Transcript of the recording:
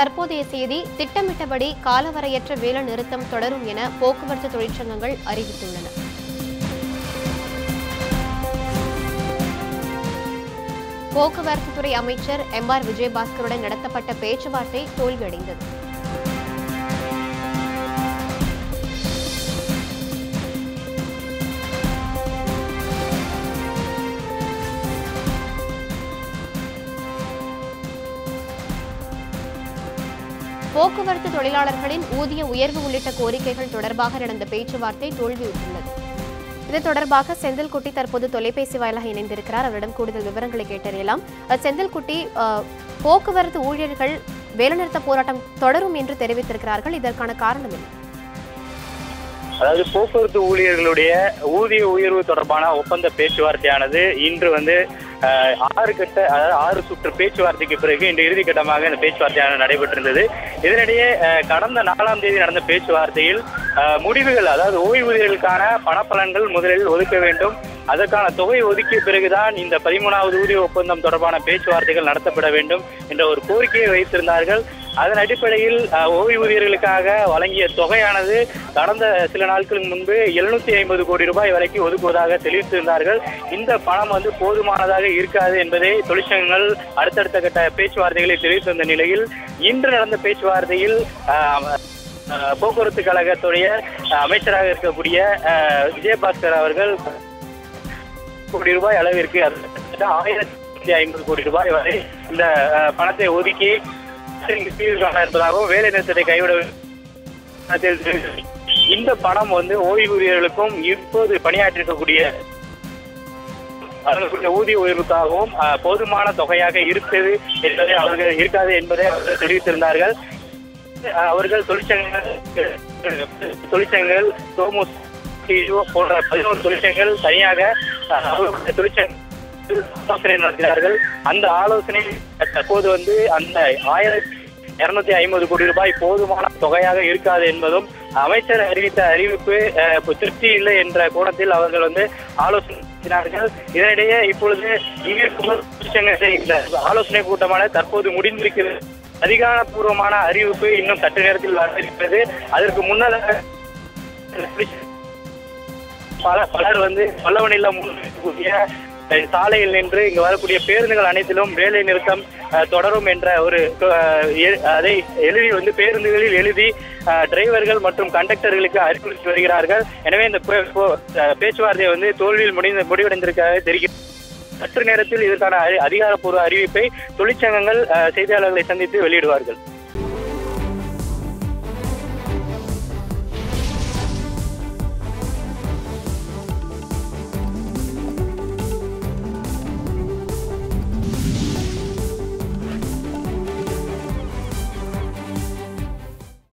தற்போதைய செய்தி திட்டமிட்டபடி காலவரையற்ற வேலை நிறுத்தம் தொடரும் என போக்குவரத்து தொழிற்சங்கங்கள் அறிவித்துள்ளன. போக்குவரத்துத்துறை அமைச்சர் எம் ஆர் விஜயபாஸ்கருடன் நடத்தப்பட்ட பேச்சுவார்த்தை தோல்வியடைந்தது. போக்குவரத்து தொழிலாளர்களின் ஊதிய உயர்வு உள்ளிட்ட கோரிக்கைகள் தொடர்பாக நடந்த பேச்சுவார்த்தை தோல்வியுற்றுள்ளது. இது தொடர்பாக செந்தில்குட்டி தற்போது தொலைபேசி வாயிலாக இணைந்திருக்கிறார். அவரிடம் கூடுதல் விவரங்களை கேட்டறியலாம். செந்தில்குட்டி போக்குவரத்து ஊழியர்கள் வேலைநிறுத்த போராட்டம் தொடரும் என்று தெரிவித்திருக்கிறார்கள். இதற்கான காரணம் என்ன? அதாவது போக்குவரத்து ஊழியர்களுடைய ஊதிய உயர்வு தொடர்பான ஒப்பந்த பேச்சுவார்த்தையானது இன்று வந்து ஆறு கட்ட அதாவது ஆறு சுற்று பேச்சுவார்த்தைக்கு பிறகு இன்று இறுதி கட்டமாக இந்த பேச்சுவார்த்தையானது நடைபெற்றிருந்தது. இதனிடையே கடந்த நாலாம் தேதி நடந்த பேச்சுவார்த்தையில் முடிவுகள் அதாவது ஓய்வூதியர்களுக்கான பணப்பலன்கள் முதலில் ஒதுக்க வேண்டும். அதற்கான தொகை ஒதுக்கிய பிறகுதான் இந்த பதிமூணாவது ஊதிய ஒப்பந்தம் தொடர்பான பேச்சுவார்த்தைகள் நடத்தப்பட வேண்டும் என்ற ஒரு கோரிக்கையை வைத்திருந்தார்கள். அதன் அடிப்படையில் ஓய்வூதியர்களுக்காக வழங்கிய தொகையானது கடந்த சில நாட்களுக்கு முன்பு எழுநூத்தி ஐம்பது கோடி ரூபாய் வரைக்கும் ஒதுக்குவதாக தெரிவித்திருந்தார்கள். இந்த பணம் வந்து போதுமானதாக இருக்காது என்பதை தொழிற்சங்கங்கள் அடுத்தடுத்த கட்ட பேச்சுவார்த்தைகளை தெரிவித்திருந்த நிலையில் இன்று நடந்த பேச்சுவார்த்தையில் போக்குவரத்து கழகத்துடைய அமைச்சராக இருக்கக்கூடிய விஜயபாஸ்கர் அவர்கள் கோடி ரூபாய் அளவிற்கு அது ஆயிரத்தி ஐம்பது கோடி ரூபாய் வரை இந்த பணத்தை ஒதுக்கி தீர்வு இருப்பதாகவும் வேலை நிறுத்தத்தை கைவிட இந்த பணம் வந்து ஓய்வூதியர்களுக்கும் இப்போது பணியாற்றிருக்கக்கூடிய அவர்களுடைய ஊதிய உயர்வுக்காகவும் போதுமான தொகையாக இருக்கிறது என்பதை அவர்கள் இருக்காது என்பதை அவர்கள் தெரிவித்திருந்தார்கள். அவர்கள் தொழிற்சங்கங்கள் தொழிற்சங்கங்கள் போன்ற பதினோரு தொழிற்சங்கங்கள் தனியாக அவர்களுடைய தொழிற்சங்க ஆலோசனை நடத்தினார்கள் அந்த ஆலோசனை தற்போது வந்து அந்த ஆயிரத்தி இருநூத்தி ஐம்பது கோடி ரூபாய் போதுமான தொகையாக இருக்காது என்பதும் அமைச்சர் அறிவித்த அறிவிப்பு திருப்தி இல்லை என்ற கோணத்தில் அவர்கள் வந்து ஆலோசனை இதனிடையே இப்பொழுது இங்கே ஆலோசனை கூட்டமான தற்போது முடிந்திருக்கிறது. அதிகாரப்பூர்வமான அறிவிப்பு இன்னும் சற்று நேரத்தில் வந்திருக்கிறது அதற்கு முன்னதாக பல பலர் வந்து பல்லவனில் கூடிய சாலையில் நின்று இங்கு வரக்கூடிய பேருந்துகள் அனைத்திலும் வேலை நிறுத்தம் தொடரும் என்ற ஒரு எ- அதை எழுதி வந்து பேருந்துகளில் எழுதி டிரைவர்கள் மற்றும் கண்டக்டர்களுக்கு அறிவுறுத்தி வருகிறார்கள். எனவே இந்த பேச்சுவார்த்தை வந்து தோல்வியில் முடிந்து முடிவடைந்திருக்கிறதாக தெரிகிறது. சற்று நேரத்தில் இதற்கான அதிகாரப்பூர்வ அறிவிப்பை தொழிற்சங்கங்கள் செய்தியாளர்களை சந்தித்து வெளியிடுவார்கள்.